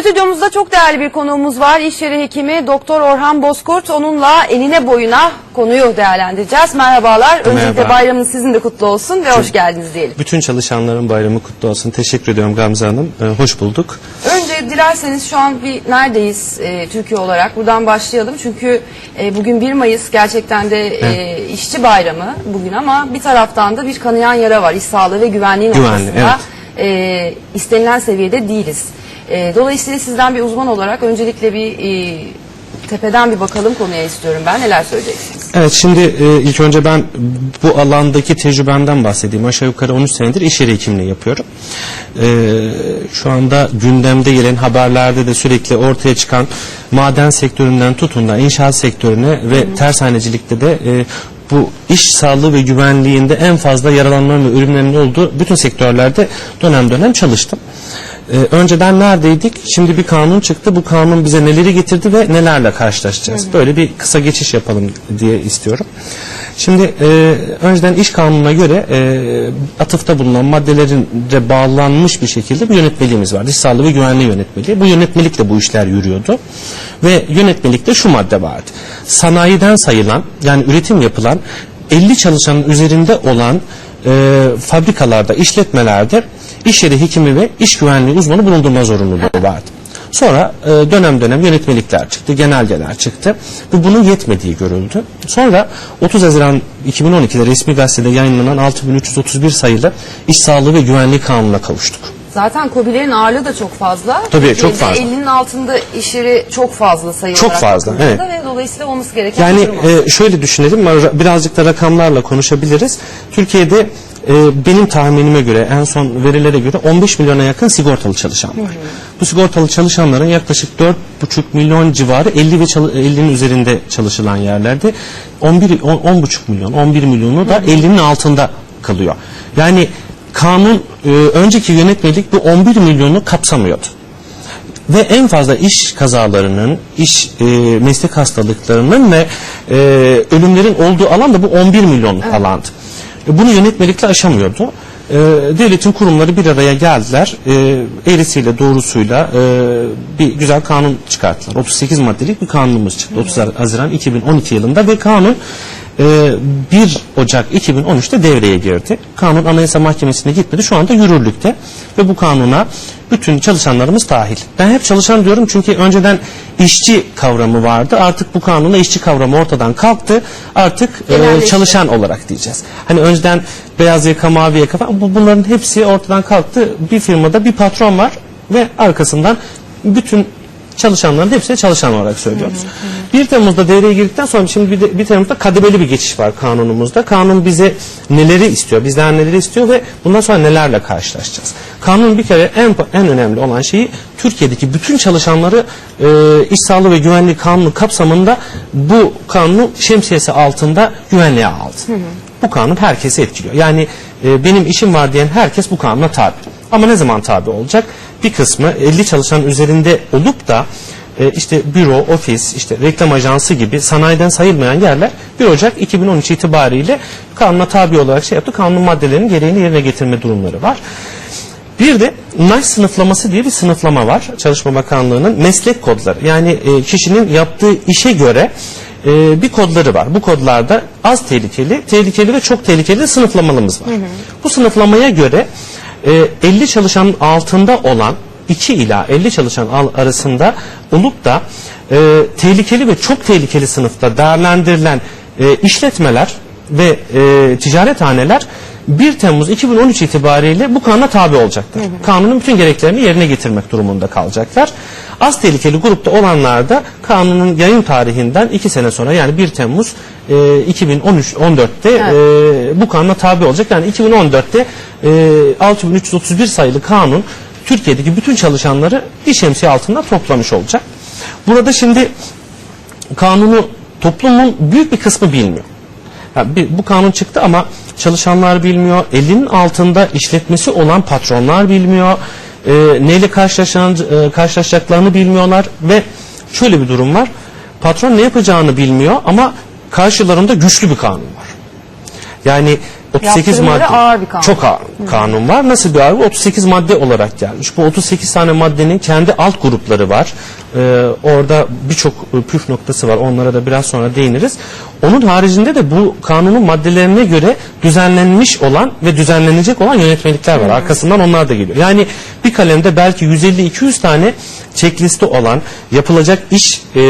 Stüdyomuzda çok değerli bir konuğumuz var. İş yeri hekimi Doktor Orhan Bozkurt. Onunla enine boyuna konuyu değerlendireceğiz. Merhabalar. Öncelikle Merhaba. bayramınız sizin de kutlu olsun ve hoş geldiniz diyelim. Bütün çalışanların bayramı kutlu olsun. Teşekkür ediyorum Gamze Hanım. Ee, hoş bulduk. Önce dilerseniz şu an bir neredeyiz e, Türkiye olarak? Buradan başlayalım. Çünkü e, bugün 1 Mayıs gerçekten de e, işçi bayramı bugün ama bir taraftan da bir kanayan yara var. İş sağlığı ve güvenliğin Güvenli, ortasında. E, istenilen seviyede değiliz. E, dolayısıyla sizden bir uzman olarak öncelikle bir e, tepeden bir bakalım konuya istiyorum ben. Neler söyleyeceksiniz? Evet şimdi e, ilk önce ben bu alandaki tecrübemden bahsedeyim. Aşağı yukarı 13 senedir iş yeri hekimliği yapıyorum. E, şu anda gündemde gelen haberlerde de sürekli ortaya çıkan maden sektöründen tutun da inşaat sektörüne ve tersanecilikte de e, bu iş sağlığı ve güvenliğinde en fazla yaralanmanın ve ölümlerin olduğu bütün sektörlerde dönem dönem çalıştım. Ee, önceden neredeydik? Şimdi bir kanun çıktı. Bu kanun bize neleri getirdi ve nelerle karşılaşacağız? Böyle bir kısa geçiş yapalım diye istiyorum. Şimdi e, önceden iş kanununa göre e, atıfta bulunan maddelerince bağlanmış bir şekilde bir yönetmeliğimiz vardı. İş sağlığı ve güvenliği yönetmeliği. Bu yönetmelikle bu işler yürüyordu. Ve yönetmelikte şu madde vardı. Sanayiden sayılan yani üretim yapılan 50 çalışanın üzerinde olan e, fabrikalarda, işletmelerde iş yeri hekimi ve iş güvenliği uzmanı bulundurma zorunluluğu vardı. Sonra e, dönem dönem yönetmelikler çıktı, genelgeler çıktı ve bunun yetmediği görüldü. Sonra 30 Haziran 2012'de resmi gazetede yayınlanan 6331 sayılı İş Sağlığı ve Güvenliği Kanunu'na kavuştuk. Zaten KOBİ'lerin ağırlığı da çok fazla. Tabii, çok fazla. 50'nin altında iş yeri çok fazla sayı Çok olarak fazla, bakıldığında evet. Ve dolayısıyla olması gereken Yani bir durum var. e, şöyle düşünelim, ra- birazcık da rakamlarla konuşabiliriz. Türkiye'de e, benim tahminime göre, en son verilere göre 15 milyona yakın sigortalı çalışan var. Bu sigortalı çalışanların yaklaşık 4,5 milyon civarı 50 ve çalı- 50'nin üzerinde çalışılan yerlerde 11 10 10,5 milyon, 11 milyonu da 50'nin altında kalıyor. Yani kanun e, önceki yönetmelik bu 11 milyonu kapsamıyordu ve en fazla iş kazalarının, iş e, meslek hastalıklarının ve e, ölümlerin olduğu alan da bu 11 milyonluk alandı. E, bunu yönetmelikle aşamıyordu. E, devletin kurumları bir araya geldiler. E, eğrisiyle doğrusuyla e, bir güzel kanun çıkarttılar. 38 maddelik bir kanunumuz çıktı. 30 Haziran 2012 yılında ve kanun e, 1 Ocak 2013'te devreye girdi. Kanun Anayasa Mahkemesi'ne gitmedi. Şu anda yürürlükte ve bu kanuna bütün çalışanlarımız dahil. Ben hep çalışan diyorum çünkü önceden işçi kavramı vardı. Artık bu kanunla işçi kavramı ortadan kalktı. Artık e, çalışan olarak diyeceğiz. Hani önceden beyaz yaka, mavi yaka falan bu- bunların hepsi ortadan kalktı. Bir firmada bir patron var ve arkasından bütün çalışanların hepsine çalışan olarak söylüyoruz. 1 Temmuz'da devreye girdikten sonra şimdi bir, de, 1 Temmuz'da kademeli bir geçiş var kanunumuzda. Kanun bize neleri istiyor, bizden neleri istiyor ve bundan sonra nelerle karşılaşacağız. Kanun bir kere en en önemli olan şeyi Türkiye'deki bütün çalışanları e, iş sağlığı ve güvenliği kanunu kapsamında bu kanunu şemsiyesi altında güvenliğe aldı. Bu kanun herkesi etkiliyor. Yani e, benim işim var diyen herkes bu kanuna tabi. Ama ne zaman tabi olacak? Bir kısmı 50 çalışan üzerinde olup da e, işte büro, ofis, işte reklam ajansı gibi sanayiden sayılmayan yerler 1 Ocak 2013 itibariyle kanuna tabi olarak şey yaptı. Kanun maddelerinin gereğini yerine getirme durumları var. Bir de NAŞ sınıflaması diye bir sınıflama var Çalışma Bakanlığı'nın meslek kodları. Yani e, kişinin yaptığı işe göre e, bir kodları var. Bu kodlarda az tehlikeli, tehlikeli ve çok tehlikeli sınıflamalarımız var. Bu sınıflamaya göre e, 50 çalışanın altında olan 2 ila 50 çalışan al- arasında olup da e, tehlikeli ve çok tehlikeli sınıfta değerlendirilen e, işletmeler ve e, ticarethaneler 1 Temmuz 2013 itibariyle bu kanuna tabi olacaklar. Kanunun bütün gereklerini yerine getirmek durumunda kalacaklar. Az tehlikeli grupta olanlar da kanunun yayın tarihinden 2 sene sonra yani 1 Temmuz e, 2013 14'te e, bu kanuna tabi olacak. Yani 2014'te e, 6331 sayılı kanun Türkiye'deki bütün çalışanları bir şemsiye altında toplamış olacak. Burada şimdi kanunu toplumun büyük bir kısmı bilmiyor. Ya bir- bu kanun çıktı ama çalışanlar bilmiyor. Elinin altında işletmesi olan patronlar bilmiyor. E, neyle e, karşılaşacaklarını bilmiyorlar ve şöyle bir durum var. Patron ne yapacağını bilmiyor ama karşılarında güçlü bir kanun var. Yani 38 Yaptırımları madde. ağır bir kanun. Çok ağır kanun var. Nasıl bir ağır? 38 madde olarak gelmiş. Bu 38 tane maddenin kendi alt grupları var. Ee, orada birçok e, püf noktası var. Onlara da biraz sonra değiniriz. Onun haricinde de bu kanunun maddelerine göre düzenlenmiş olan ve düzenlenecek olan yönetmelikler var. Arkasından onlar da geliyor. Yani bir kalemde belki 150-200 tane checklisti olan, yapılacak iş e,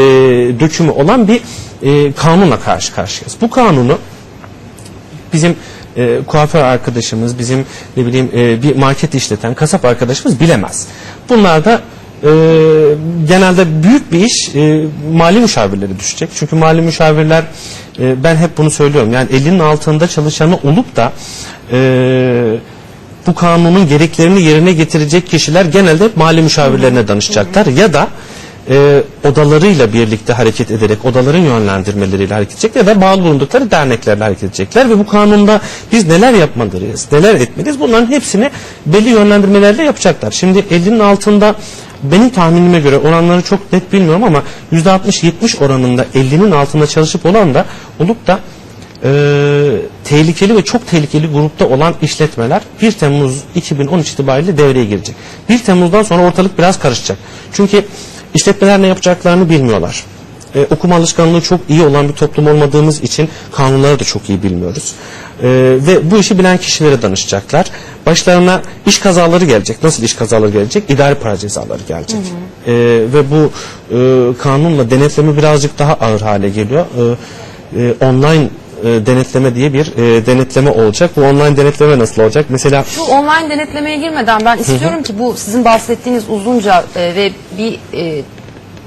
dökümü olan bir e, kanunla karşı karşıyayız. Bu kanunu bizim e, kuaför arkadaşımız, bizim ne bileyim e, bir market işleten kasap arkadaşımız bilemez. Bunlar da e, genelde büyük bir iş e, mali müşavirlere düşecek. Çünkü mali müşavirler e, ben hep bunu söylüyorum. Yani elinin altında çalışanı olup da e, bu kanunun gereklerini yerine getirecek kişiler genelde mali müşavirlerine danışacaklar ya da e, odalarıyla birlikte hareket ederek odaların yönlendirmeleriyle hareket edecekler da bağlı bulundukları derneklerle hareket edecekler ve bu kanunda biz neler yapmalıyız, neler etmeliyiz bunların hepsini belli yönlendirmelerle yapacaklar. Şimdi 50'nin altında benim tahminime göre oranları çok net bilmiyorum ama %60-70 oranında 50'nin altında çalışıp olan da olup da e, tehlikeli ve çok tehlikeli grupta olan işletmeler 1 Temmuz 2013 itibariyle devreye girecek. 1 Temmuz'dan sonra ortalık biraz karışacak. Çünkü işletmeler ne yapacaklarını bilmiyorlar. E, okuma alışkanlığı çok iyi olan bir toplum olmadığımız için kanunları da çok iyi bilmiyoruz. E, ve bu işi bilen kişilere danışacaklar. Başlarına iş kazaları gelecek. Nasıl iş kazaları gelecek? İdari para cezaları gelecek. E, ve bu e, kanunla denetleme birazcık daha ağır hale geliyor. E, e, online e, denetleme diye bir e, denetleme olacak. Bu online denetleme nasıl olacak? Mesela Şu online denetlemeye girmeden ben istiyorum ki bu sizin bahsettiğiniz uzunca e, ve bir e,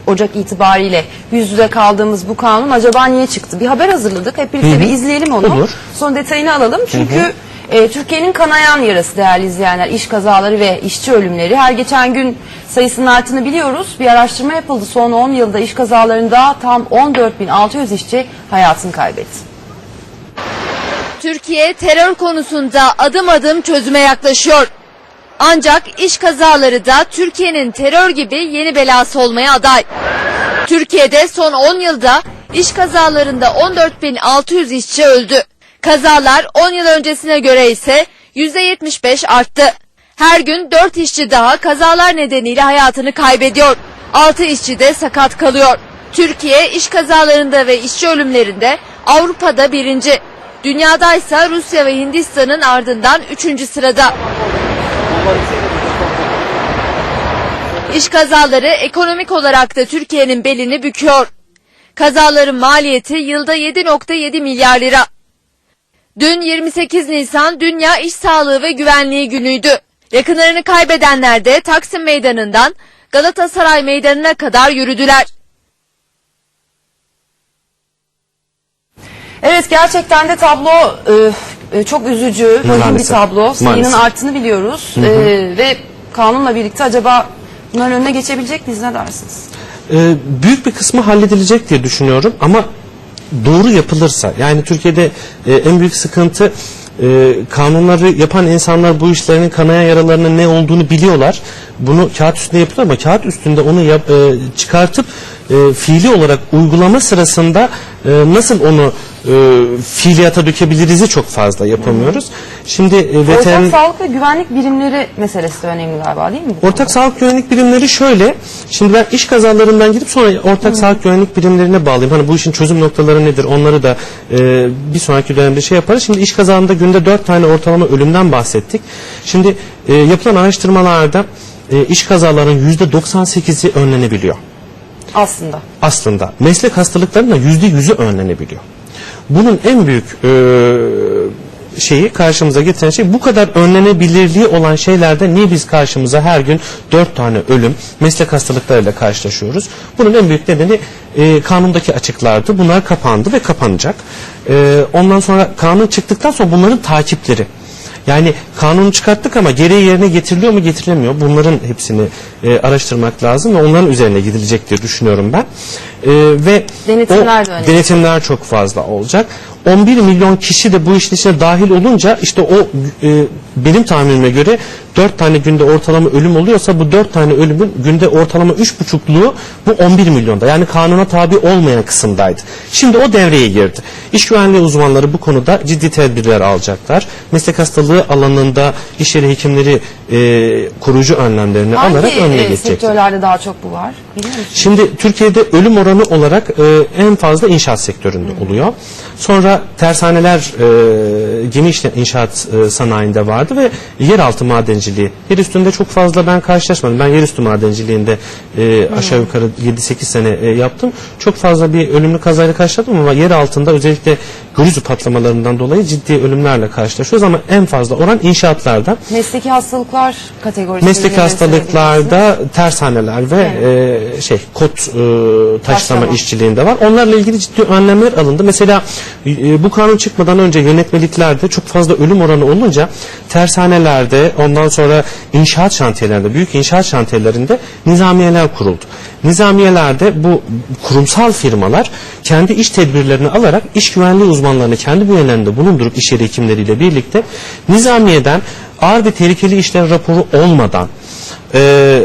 Ocak itibariyle yüz yüze kaldığımız bu kanun acaba niye çıktı? Bir haber hazırladık. Hep birlikte bir izleyelim onu. Olur. Sonra detayını alalım. Çünkü e, Türkiye'nin kanayan yarası değerli izleyenler. iş kazaları ve işçi ölümleri. Her geçen gün sayısının arttığını biliyoruz. Bir araştırma yapıldı. Son 10 yılda iş kazalarında tam 14.600 işçi hayatını kaybetti. Türkiye terör konusunda adım adım çözüme yaklaşıyor. Ancak iş kazaları da Türkiye'nin terör gibi yeni belası olmaya aday. Türkiye'de son 10 yılda iş kazalarında 14.600 işçi öldü. Kazalar 10 yıl öncesine göre ise %75 arttı. Her gün 4 işçi daha kazalar nedeniyle hayatını kaybediyor. 6 işçi de sakat kalıyor. Türkiye iş kazalarında ve işçi ölümlerinde Avrupa'da birinci. Dünyada ise Rusya ve Hindistan'ın ardından üçüncü sırada. İş kazaları ekonomik olarak da Türkiye'nin belini büküyor. Kazaların maliyeti yılda 7.7 milyar lira. Dün 28 Nisan Dünya İş Sağlığı ve Güvenliği günüydü. Yakınlarını kaybedenler de Taksim Meydanı'ndan Galatasaray Meydanı'na kadar yürüdüler. Evet gerçekten de tablo e, e, çok üzücü, vahim bir Maalesef. tablo. Sayının Maalesef. arttığını biliyoruz E, ve kanunla birlikte acaba bunların önüne geçebilecek miyiz ne dersiniz? e, büyük bir kısmı halledilecek diye düşünüyorum ama doğru yapılırsa yani Türkiye'de e, en büyük sıkıntı e, kanunları yapan insanlar bu işlerinin kanayan yaralarının ne olduğunu biliyorlar. Bunu kağıt üstünde yapıyorlar ama kağıt üstünde onu yap, e, çıkartıp e, fiili olarak uygulama sırasında e, nasıl onu e, fiiliyata dökebilirizi çok fazla yapamıyoruz. Şimdi e, veterin... Ortak sağlık ve güvenlik birimleri meselesi de önemli galiba değil mi? bu Ortak sağlık güvenlik birimleri şöyle. Şimdi ben iş kazalarından gidip sonra ortak sağlık güvenlik birimlerine bağlayayım. Hani bu işin çözüm noktaları nedir? Onları da e, bir sonraki dönemde şey yaparız. Şimdi iş kazalarında günde dört tane ortalama ölümden bahsettik. Şimdi e, yapılan araştırmalarda e, iş kazalarının yüzde 98'i önlenebiliyor Aslında. aslında meslek hastalıklarının da yüzde yüzü önlenebiliyor. Bunun en büyük e, şeyi karşımıza getiren şey bu kadar önlenebilirliği olan şeylerde niye biz karşımıza her gün dört tane ölüm meslek hastalıklarıyla karşılaşıyoruz? Bunun en büyük nedeni e, kanundaki açıklardı. Bunlar kapandı ve kapanacak. E, ondan sonra kanun çıktıktan sonra bunların takipleri. Yani kanunu çıkarttık ama gereği yerine getiriliyor mu getirilemiyor. Bunların hepsini e, araştırmak lazım ve onların üzerine gidilecek diye düşünüyorum ben. E, ve Denetimler o- de. Denetimler çok fazla olacak. 11 milyon kişi de bu işin içine dahil olunca işte o e, benim tahminime göre 4 tane günde ortalama ölüm oluyorsa bu 4 tane ölümün günde ortalama 3,5'luğu bu 11 milyonda. Yani kanuna tabi olmayan kısımdaydı. Şimdi o devreye girdi. İş güvenliği uzmanları bu konuda ciddi tedbirler alacaklar. Meslek hastalığı alanında iş yeri hekimleri e, koruyucu önlemlerini alarak Hangi önüne e, geçecekler. sektörlerde daha çok bu var? Biliyor musun? Şimdi Türkiye'de ölüm oranı olarak e, en fazla inşaat sektöründe oluyor. Sonra tersaneler e, gemi işle- inşaat e, sanayinde vardı ve yeraltı madenciliği. Yer üstünde çok fazla ben karşılaşmadım. Ben yerüstü madenciliğinde e, aşağı yukarı 7-8 sene e, yaptım. Çok fazla bir ölümlü kazayla karşılaşmadım ama yer altında özellikle grüzü patlamalarından dolayı ciddi ölümlerle karşılaşıyoruz ama en fazla oran inşaatlarda. Mesleki hastalıklar kategorisi. Meslek hastalıklarda tersaneler ve e, şey kot e, taşlama Taşlama. işçiliğinde var. Onlarla ilgili ciddi önlemler alındı. Mesela e, bu kanun çıkmadan önce yönetmeliklerde çok fazla ölüm oranı olunca tersanelerde ondan sonra inşaat şantiyelerinde büyük inşaat şantiyelerinde nizamiyeler kuruldu. Nizamiyelerde bu kurumsal firmalar kendi iş tedbirlerini alarak iş güvenliği uzmanlarını kendi bünyelerinde bulundurup iş yeri hekimleriyle birlikte nizamiyeden ağır ve tehlikeli işler raporu olmadan e,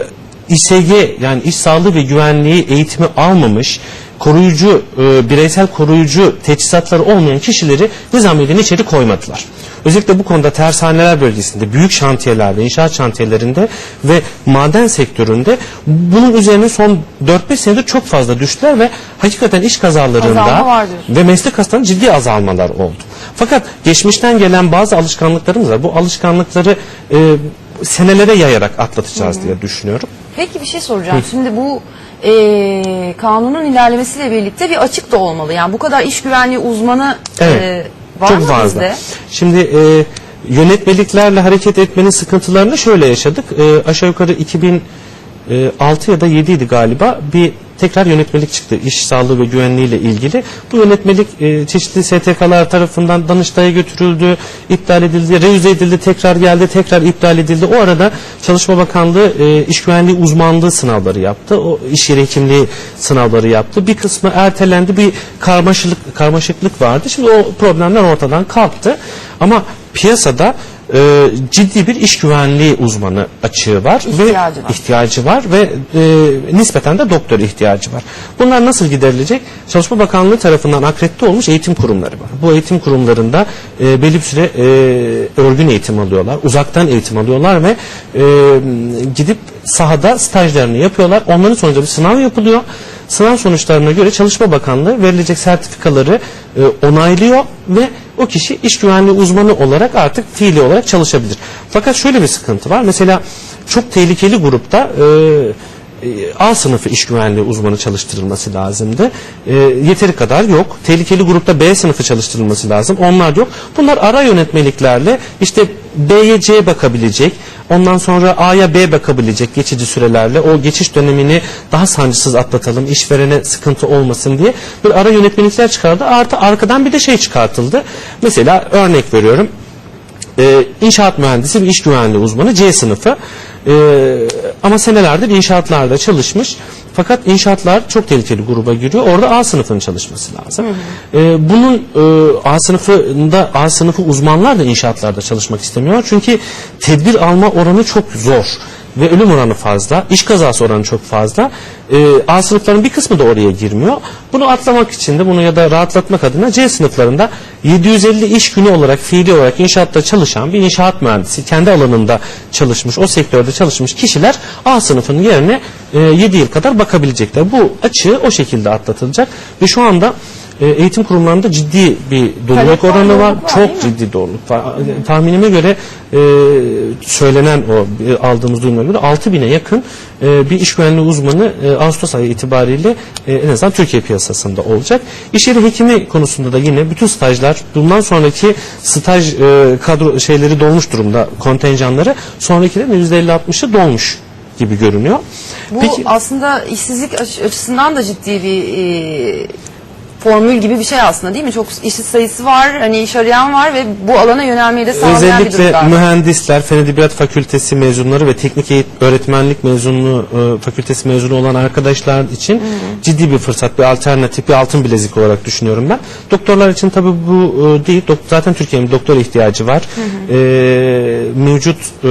İSG yani iş sağlığı ve güvenliği eğitimi almamış koruyucu e, bireysel koruyucu teçhizatları olmayan kişileri nizamiyeden içeri koymadılar. Özellikle bu konuda tersaneler bölgesinde, büyük şantiyelerde, inşaat şantiyelerinde ve maden sektöründe bunun üzerine son 4-5 senedir çok fazla düştüler ve hakikaten iş kazalarında ve meslek hastalarında ciddi azalmalar oldu. Fakat geçmişten gelen bazı alışkanlıklarımız var. Bu alışkanlıkları e, senelere yayarak atlatacağız diye düşünüyorum. Peki bir şey soracağım. Şimdi bu e, kanunun ilerlemesiyle birlikte bir açık da olmalı. Yani bu kadar iş güvenliği uzmanı Evet. e, var Çok mı fazla. bizde? Şimdi e, yönetmeliklerle hareket etmenin sıkıntılarını şöyle yaşadık. E, aşağı yukarı 2006 ya da 7 idi galiba bir tekrar yönetmelik çıktı iş sağlığı ve güvenliği ile ilgili. Bu yönetmelik e, çeşitli STK'lar tarafından Danıştay'a götürüldü, iptal edildi, revize edildi, tekrar geldi, tekrar iptal edildi. O arada Çalışma Bakanlığı e, iş güvenliği uzmanlığı sınavları yaptı. O iş yeri hekimliği sınavları yaptı. Bir kısmı ertelendi, bir karmaşıklık karmaşıklık vardı. Şimdi o problemler ortadan kalktı. Ama piyasada e, ciddi bir iş güvenliği uzmanı açığı var İhtiyacı ve var. ihtiyacı var ve e, nispeten de doktor ihtiyacı var. Bunlar nasıl giderilecek? Çalışma Bakanlığı tarafından akredite olmuş eğitim kurumları var. Bu eğitim kurumlarında e, belli bir süre e, örgün eğitim alıyorlar, uzaktan eğitim alıyorlar ve e, gidip sahada stajlarını yapıyorlar. Onların sonucunda bir sınav yapılıyor. Sınav sonuçlarına göre Çalışma Bakanlığı verilecek sertifikaları e, onaylıyor ve o kişi iş güvenliği uzmanı olarak artık fiili olarak çalışabilir. Fakat şöyle bir sıkıntı var. Mesela çok tehlikeli grupta e, A sınıfı iş güvenliği uzmanı çalıştırılması lazımdı. E, yeteri kadar yok. Tehlikeli grupta B sınıfı çalıştırılması lazım. Onlar yok. Bunlar ara yönetmeliklerle işte B'ye C bakabilecek, ondan sonra A'ya B bakabilecek geçici sürelerle o geçiş dönemini daha sancısız atlatalım, işverene sıkıntı olmasın diye bir ara yönetmelikler çıkardı. Artı arkadan bir de şey çıkartıldı. Mesela örnek veriyorum e, inşaat mühendisi bir iş güvenliği uzmanı C sınıfı. E, ama senelerdir inşaatlarda çalışmış. Fakat inşaatlar çok tehlikeli gruba giriyor. Orada A sınıfının çalışması lazım. E, bunun e, A sınıfında A sınıfı uzmanlar da inşaatlarda çalışmak istemiyor. Çünkü tedbir alma oranı çok zor ve ölüm oranı fazla, iş kazası oranı çok fazla. Ee, A sınıfların bir kısmı da oraya girmiyor. Bunu atlamak için de bunu ya da rahatlatmak adına C sınıflarında 750 iş günü olarak fiili olarak inşaatta çalışan bir inşaat mühendisi kendi alanında çalışmış, o sektörde çalışmış kişiler A sınıfının yerine e, 7 yıl kadar bakabilecekler. Bu açığı o şekilde atlatılacak ve şu anda e, eğitim kurumlarında ciddi bir doluluk Talep oranı var. doluluk var, Çok ciddi doğruluk var. E, Tahminime göre e, söylenen o e, aldığımız duyumlara göre 6000'e yakın e, bir iş güvenliği uzmanı e, Ağustos ayı itibariyle e, en azından Türkiye piyasasında olacak. İş yeri hekimi konusunda da yine bütün stajlar bundan sonraki staj e, kadro şeyleri dolmuş durumda kontenjanları sonrakilerin %50-60'ı dolmuş gibi görünüyor. Bu Peki aslında işsizlik aç- açısından da ciddi bir e, formül gibi bir şey aslında değil mi? Çok işsiz sayısı var, hani iş arayan var ve bu alana yönelmeyi de sağlayan bir Özellikle durum galiba. mühendisler, Fen Edebiyat Fakültesi mezunları ve teknik eğit- öğretmenlik mezunluğu e, fakültesi mezunu olan arkadaşlar için ciddi bir fırsat, bir alternatif, bir altın bilezik olarak düşünüyorum ben. Doktorlar için tabii bu e, değil. Dok- zaten Türkiye'nin doktor ihtiyacı var. E, mevcut e,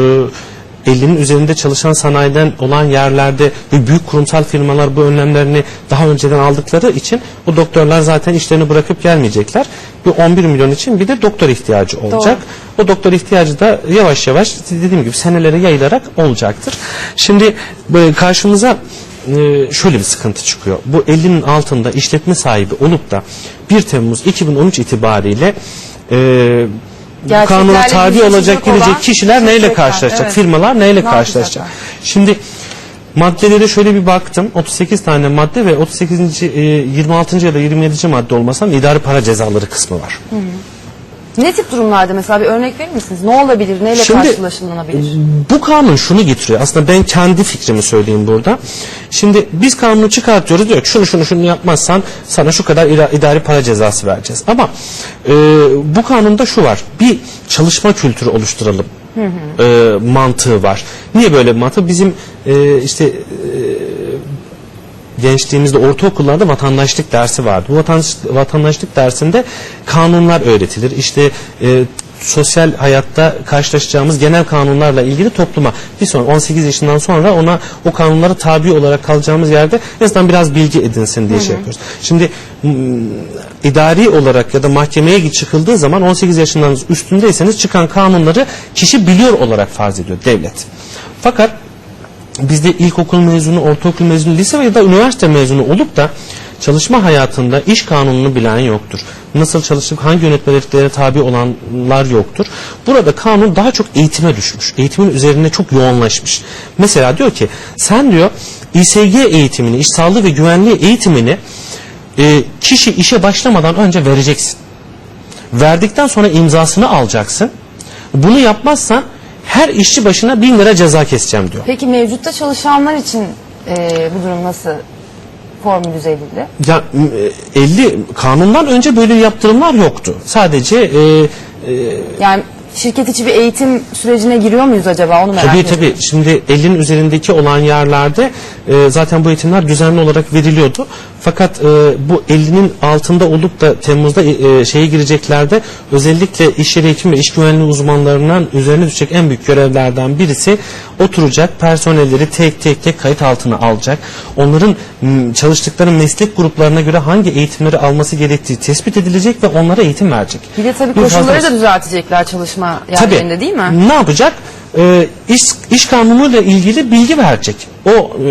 50'nin üzerinde çalışan sanayiden olan yerlerde ve büyük kurumsal firmalar bu önlemlerini daha önceden aldıkları için bu doktorlar zaten işlerini bırakıp gelmeyecekler. Bu 11 milyon için bir de doktor ihtiyacı olacak. O doktor ihtiyacı da yavaş yavaş dediğim gibi senelere yayılarak olacaktır. Şimdi e, karşımıza e, şöyle bir sıkıntı çıkıyor. Bu 50'nin altında işletme sahibi olup da 1 Temmuz 2013 itibariyle e, Gerçeklerle kanuna tabi olacak olan gelecek kişiler neyle şirketler, karşılaşacak? evet. Firmalar neyle Ne karşılaşacak? yapacaklar? Şimdi maddelere şöyle bir baktım. 38 tane madde ve 38. e, 26. ya da 27. madde olmasam idari para cezaları kısmı var. Ne tip durumlarda mesela bir örnek verir misiniz? Ne olabilir? Neyle Şimdi- karşılaşılabilir? Bu kanun şunu getiriyor. Aslında ben kendi fikrimi söyleyeyim burada. Şimdi biz kanunu çıkartıyoruz diyor ki şunu şunu şunu yapmazsan sana şu kadar idari para cezası vereceğiz. Ama e, bu kanunda şu var. Bir çalışma kültürü oluşturalım. e, mantığı var. Niye böyle bir mantığı? Bizim e, işte gençliğimizde ortaokullarda vatandaşlık dersi vardı. Bu vatandaş, vatandaşlık dersinde kanunlar öğretilir. İşte e, sosyal hayatta karşılaşacağımız genel kanunlarla ilgili topluma bir sonra 18 yaşından sonra ona o kanunlara tabi olarak kalacağımız yerde en azından biraz bilgi edinsin diye şey yapıyoruz. Şimdi idari olarak ya da mahkemeye çıkıldığı zaman 18 yaşından üstündeyseniz çıkan kanunları kişi biliyor olarak farz ediyor devlet. Fakat bizde ilkokul mezunu, ortaokul mezunu, lise veya da üniversite mezunu olup da çalışma hayatında iş kanununu bilen yoktur. Nasıl çalışıp hangi yönetmeliklere tabi olanlar yoktur. Burada kanun daha çok eğitime düşmüş. Eğitimin üzerine çok yoğunlaşmış. Mesela diyor ki sen diyor İSG eğitimini, iş sağlığı ve güvenliği eğitimini e, kişi işe başlamadan önce vereceksin. Verdikten sonra imzasını alacaksın. Bunu yapmazsan her işçi başına bin lira ceza keseceğim diyor. Peki mevcutta çalışanlar için e, bu durum nasıl formülize edildi? Ya m- e, 50 kanundan önce böyle yaptırımlar yoktu. Sadece e, Yani şirket içi bir eğitim sürecine giriyor muyuz acaba onu merak tabii ediyorum. tabii şimdi 50'nin üzerindeki olan yerlerde e, zaten bu eğitimler düzenli olarak veriliyordu. Fakat e, bu 50'nin altında olup da Temmuz'da e, e, şeye gireceklerde özellikle iş yeri hekim ve iş güvenliği uzmanlarından üzerine düşecek en büyük görevlerden birisi oturacak personelleri tek tek tek kayıt altına alacak. Onların çalıştıkları meslek gruplarına göre hangi eğitimleri alması gerektiği tespit edilecek ve onlara eğitim verecek. Bir de tabii koşulları da düzeltecekler çalışma Tabii. yerlerinde değil mi? Ne yapacak? Ee, iş, iş kanunuyla ilgili bilgi verecek. O e,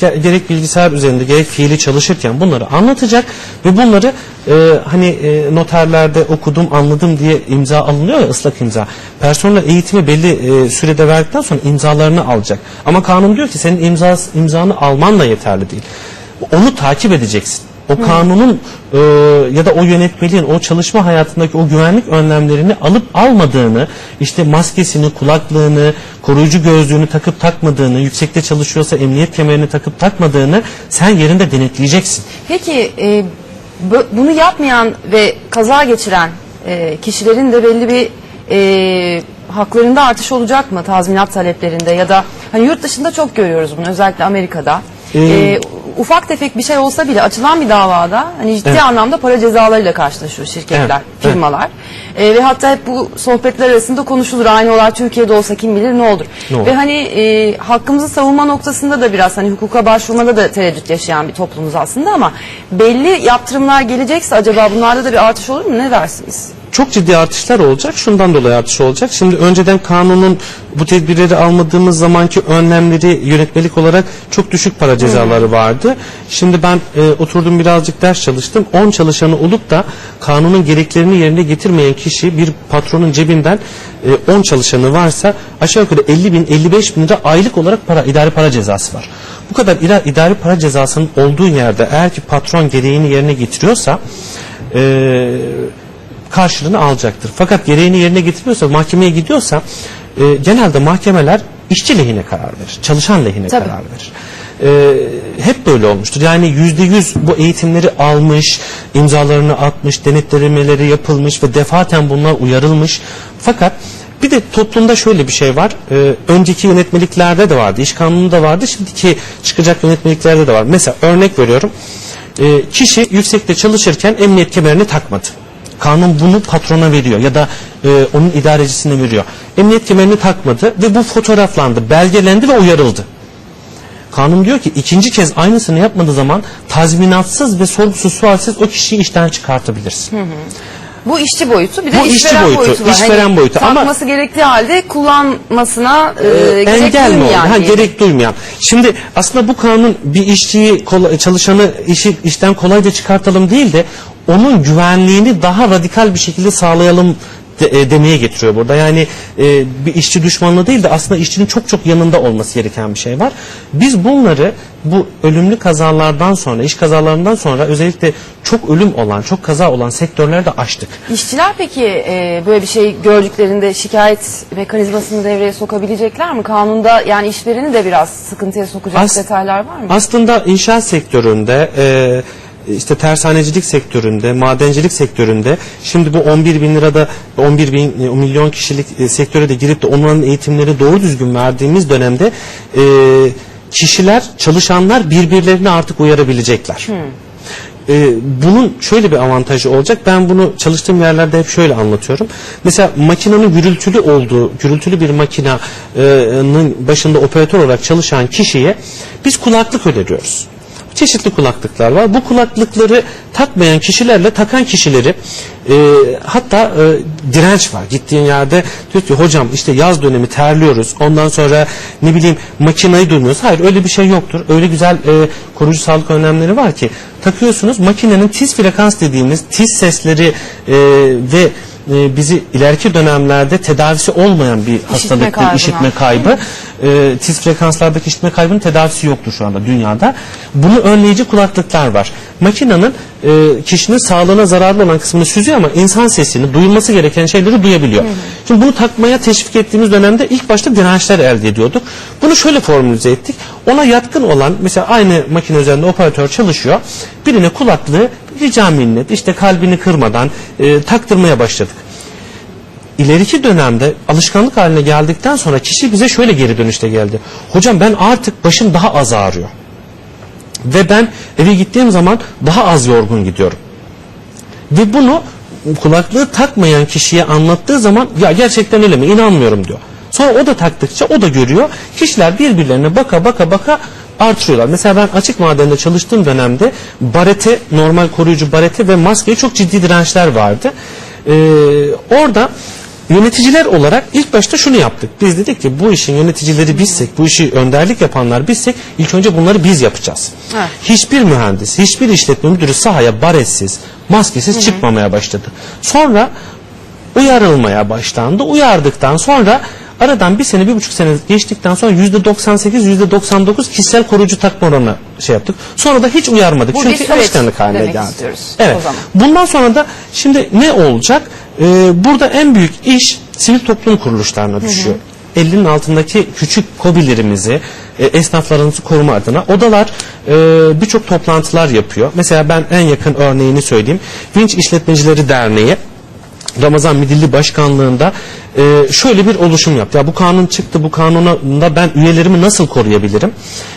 ge- gerek bilgisayar üzerinde gerek fiili çalışırken bunları anlatacak ve bunları e, hani e, noterlerde okudum anladım diye imza alınıyor ya ıslak imza. Personel eğitimi belli e, sürede verdikten sonra imzalarını alacak. Ama kanun diyor ki senin imza, imzanı almanla yeterli değil. Onu takip edeceksin. O kanunun e, ya da o yönetmeliğin o çalışma hayatındaki o güvenlik önlemlerini alıp almadığını, işte maskesini, kulaklığını, koruyucu gözlüğünü takıp takmadığını, yüksekte çalışıyorsa emniyet kemerini takıp takmadığını sen yerinde denetleyeceksin. Peki e, bu- bunu yapmayan ve kaza geçiren e, kişilerin de belli bir e, haklarında artış olacak mı tazminat taleplerinde ya da hani yurt dışında çok görüyoruz bunu özellikle Amerika'da. Ee, E, ufak tefek bir şey olsa bile açılan bir davada hani ciddi Evet. anlamda para cezalarıyla karşılaşıyor şirketler, Evet, firmalar. E, ve hatta hep bu sohbetler arasında konuşulur. Aynı olay Türkiye'de olsa kim bilir ne olur. Ne olur? Ve hani e, hakkımızı savunma noktasında da biraz hani hukuka başvurmada da tereddüt yaşayan bir toplumuz aslında ama belli yaptırımlar gelecekse acaba bunlarda da bir artış olur mu? Ne dersiniz? Çok ciddi artışlar olacak. Şundan dolayı artış olacak. Şimdi önceden kanunun bu tedbirleri almadığımız zamanki önlemleri yönetmelik olarak çok düşük para cezaları vardı. Şimdi ben e, oturdum birazcık ders çalıştım. 10 çalışanı olup da kanunun gereklerini yerine getirmeyen kişi bir patronun cebinden e, 10 çalışanı varsa aşağı yukarı 50 bin 55 bin lira aylık olarak para idari para cezası var. Bu kadar ira- idari para cezasının olduğu yerde eğer ki patron gereğini yerine getiriyorsa e, karşılığını alacaktır. Fakat gereğini yerine getirmiyorsa, mahkemeye gidiyorsa e, genelde mahkemeler işçi lehine karar verir, çalışan lehine Tabii. karar verir. E, hep böyle olmuştur. Yani yüzde yüz bu eğitimleri almış, imzalarını atmış, denetlemeleri yapılmış ve defaten bunlar uyarılmış. Fakat bir de toplumda şöyle bir şey var. E, önceki yönetmeliklerde de vardı, iş kanununda da vardı, şimdiki çıkacak yönetmeliklerde de var. Mesela örnek veriyorum. E, kişi yüksekte çalışırken emniyet kemerini takmadı Kanun bunu patrona veriyor ya da e, onun idarecisine veriyor. Emniyet kemerini takmadı ve bu fotoğraflandı, belgelendi ve uyarıldı. Kanun diyor ki ikinci kez aynısını yapmadığı zaman tazminatsız ve sorgusuz sualsiz o kişiyi işten çıkartabilirsin. Bu işçi boyutu bir de Bu işçi işveren boyutu, boyutu, var. işveren boyutu ama- Takması gerektiği halde kullanmasına e, gerek engel mi duymayan oldu? Ha, gerek duymayan. Şimdi aslında bu kanun bir işçiyi çalışanı işi, işten kolayca çıkartalım değil de onun güvenliğini daha radikal bir şekilde sağlayalım de- e, demeye getiriyor burada. Yani e, bir işçi düşmanlığı değil de aslında işçinin çok çok yanında olması gereken bir şey var. Biz bunları bu ölümlü kazalardan sonra, iş kazalarından sonra özellikle çok ölüm olan, çok kaza olan sektörlerde açtık. İşçiler peki e, böyle bir şey gördüklerinde şikayet mekanizmasını devreye sokabilecekler mi? Kanunda yani işvereni de biraz sıkıntıya sokacak As- detaylar var mı? Aslında inşaat sektöründe e, işte tersanecilik sektöründe, madencilik sektöründe şimdi bu 11 bin lirada 11 bin e, milyon kişilik e, sektöre de girip de onların eğitimleri doğru düzgün verdiğimiz dönemde e, kişiler, çalışanlar birbirlerini artık uyarabilecekler. E, bunun şöyle bir avantajı olacak. Ben bunu çalıştığım yerlerde hep şöyle anlatıyorum. Mesela makinenin gürültülü olduğu, gürültülü bir makinenin başında operatör olarak çalışan kişiye biz kulaklık öneriyoruz. Çeşitli kulaklıklar var. Bu kulaklıkları takmayan kişilerle takan kişileri e, hatta e, direnç var. Gittiğin yerde diyor ki hocam işte yaz dönemi terliyoruz. Ondan sonra ne bileyim makinayı duymuyoruz. Hayır öyle bir şey yoktur. Öyle güzel e, koruyucu sağlık önlemleri var ki takıyorsunuz makinenin tiz frekans dediğimiz tiz sesleri e, ve e, bizi ileriki dönemlerde tedavisi olmayan bir hastalık, kaybına. işitme kaybı. E, tiz frekanslardaki işitme kaybının tedavisi yoktur şu anda dünyada. Bunu önleyici kulaklıklar var. Makinenin e, kişinin sağlığına zararlı olan kısmını süzüyor ama insan sesini, duyulması gereken şeyleri duyabiliyor. Şimdi bunu takmaya teşvik ettiğimiz dönemde ilk başta dirençler elde ediyorduk. Bunu şöyle formülize ettik. Ona yatkın olan mesela aynı makine üzerinde operatör çalışıyor. Birine kulaklığı rica minnet işte kalbini kırmadan e, taktırmaya başladık ileriki dönemde alışkanlık haline geldikten sonra kişi bize şöyle geri dönüşte geldi. Hocam ben artık başım daha az ağrıyor. Ve ben eve gittiğim zaman daha az yorgun gidiyorum. Ve bunu kulaklığı takmayan kişiye anlattığı zaman ya gerçekten öyle mi inanmıyorum diyor. Sonra o da taktıkça o da görüyor. Kişiler birbirlerine baka baka baka artırıyorlar. Mesela ben açık madende çalıştığım dönemde barete, normal koruyucu barete ve maskeye çok ciddi dirençler vardı. Ee, orada yöneticiler olarak ilk başta şunu yaptık. Biz dedik ki bu işin yöneticileri bizsek, bu işi önderlik yapanlar bizsek ilk önce bunları biz yapacağız. Evet. Hiçbir mühendis, hiçbir işletme müdürü sahaya baretsiz, maskesiz çıkmamaya başladı. Sonra uyarılmaya başlandı. Uyardıktan sonra aradan bir sene, bir buçuk sene geçtikten sonra yüzde 98, yüzde 99 kişisel koruyucu takma oranı şey yaptık. Sonra da hiç uyarmadık. Bu Çünkü alışkanlık haline geldi. Evet. Bundan sonra da şimdi ne olacak? Ee, burada en büyük iş sivil toplum kuruluşlarına düşüyor. 50'nin altındaki küçük kobilerimizi, e, esnaflarımızı koruma adına odalar e, birçok toplantılar yapıyor. Mesela ben en yakın örneğini söyleyeyim. Vinç İşletmecileri Derneği Ramazan Midilli Başkanlığında e, şöyle bir oluşum yaptı. Ya bu kanun çıktı, bu kanunda ben üyelerimi nasıl koruyabilirim?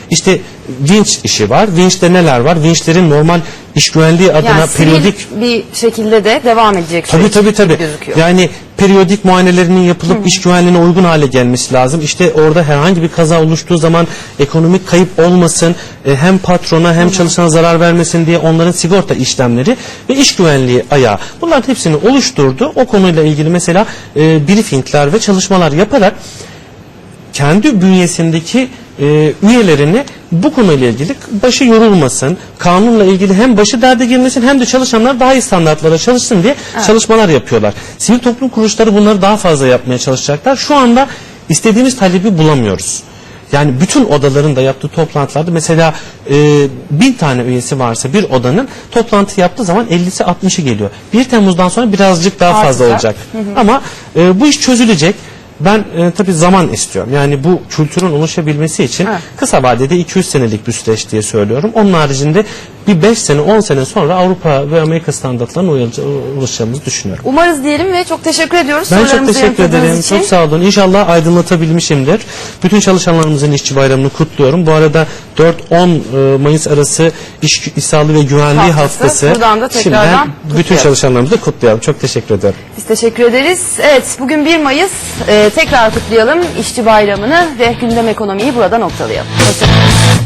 İşte vinç işi var. Vinçte neler var? Vinçlerin normal iş güvenliği adına yani periyodik bir şekilde de devam edecek Tabii tabii tabii. gözüküyor. Yani periyodik muayenelerinin yapılıp iş güvenliğine uygun hale gelmesi lazım. İşte orada herhangi bir kaza oluştuğu zaman ekonomik kayıp olmasın, e, hem patrona hem çalışana zarar vermesin diye onların sigorta işlemleri ve iş güvenliği ayağı. Bunların hepsini oluşturdu. O konuyla ilgili mesela e, briefingler ve çalışmalar yaparak kendi bünyesindeki e, üyelerini bu konuyla ilgili başı yorulmasın, kanunla ilgili hem başı derde girmesin hem de çalışanlar daha iyi standartlara çalışsın diye çalışmalar yapıyorlar. Sivil toplum kuruluşları bunları daha fazla yapmaya çalışacaklar. Şu anda istediğimiz talebi bulamıyoruz. Yani bütün odaların da yaptığı toplantılarda mesela e, bin tane üyesi varsa bir odanın toplantı yaptığı zaman 50'si 60'ı geliyor. 1 Temmuz'dan sonra birazcık daha fazla Artacak. olacak. Ama e, bu iş çözülecek. Ben e, tabii zaman istiyorum. Yani bu kültürün oluşabilmesi için Evet. kısa vadede 200 senelik bir süreç diye söylüyorum. Onun haricinde bir 5 sene 10 sene sonra Avrupa ve Amerika standartlarına ulaşacağımızı düşünüyorum. Umarız diyelim ve çok teşekkür ediyoruz. Ben çok teşekkür ederim. için. Çok sağ olun. İnşallah aydınlatabilmişimdir. Bütün çalışanlarımızın işçi bayramını kutluyorum. Bu arada 4-10 e, Mayıs arası iş, iş sağlığı ve güvenliği Haftası. haftası. Buradan da tekrardan Şimdiden bütün çalışanlarımızı da kutlayalım. Çok teşekkür ederim. Biz teşekkür ederiz. Evet bugün 1 Mayıs e, tekrar kutlayalım işçi bayramını ve gündem ekonomiyi burada noktalayalım. Hoşçakalın.